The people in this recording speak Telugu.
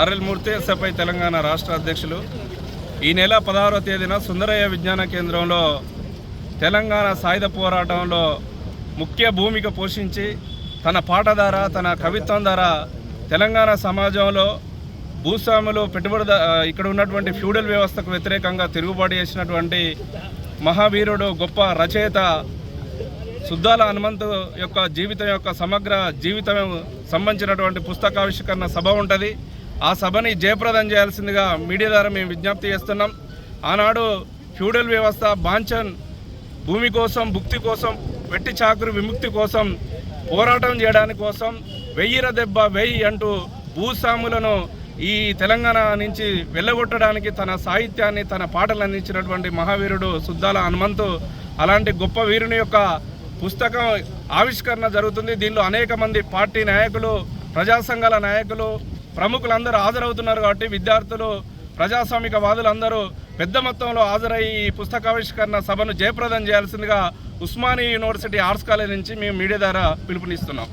ఆర్ఎల్ మూర్తి ఎస్ఎఫ్ఐ తెలంగాణ రాష్ట్ర అధ్యక్షులు. ఈ నెల పదహారవ తేదీన సుందరయ్య విజ్ఞాన కేంద్రంలో తెలంగాణ సాయుధ పోరాటంలో ముఖ్య భూమిక పోషించి తన పాట ద్వారా తన కవిత్వం ద్వారా తెలంగాణ సమాజంలో భూస్వాములు పెట్టుబడి ఇక్కడ ఉన్నటువంటి ఫ్యూడల్ వ్యవస్థకు వ్యతిరేకంగా తిరుగుబాటు చేసినటువంటి మహావీరుడు గొప్ప రచయిత సుద్దాల హనుమంతు యొక్క జీవితం యొక్క సమగ్ర జీవితం సంబంధించినటువంటి పుస్తకావిష్కరణ సభ ఉంటుంది. ఆ సభని జయప్రదం చేయాల్సిందిగా మీడియా ద్వారా మేము విజ్ఞప్తి చేస్తున్నాం. ఆనాడు ఫ్యూడల్ వ్యవస్థ బాంఛన్ భూమి కోసం భుక్తి కోసం వెట్టి చాకురు విముక్తి కోసం పోరాటం చేయడానికి కోసం వెయ్యిర దెబ్బ వెయ్యి అంటూ భూస్వాములను ఈ తెలంగాణ నుంచి వెళ్ళగొట్టడానికి తన సాహిత్యాన్ని తన పాటలు అందించినటువంటి మహావీరుడు సుద్దాల హనుమంతు అలాంటి గొప్ప వీరుని యొక్క పుస్తకం ఆవిష్కరణ జరుగుతుంది. దీనిలో అనేక మంది పార్టీ నాయకులు ప్రజా సంఘాల నాయకులు ప్రముఖులందరూ హాజరవుతున్నారు కాబట్టి విద్యార్థులు ప్రజాస్వామిక వాదులందరూ పెద్ద మొత్తంలో హాజరై ఈ పుస్తకావిష్కరణ సభను జయప్రదం చేయాల్సిందిగా ఉస్మానియా యూనివర్సిటీ ఆర్ట్స్ కాలేజ్ నుంచి మేము మీడియా ద్వారా పిలుపునిస్తున్నాం.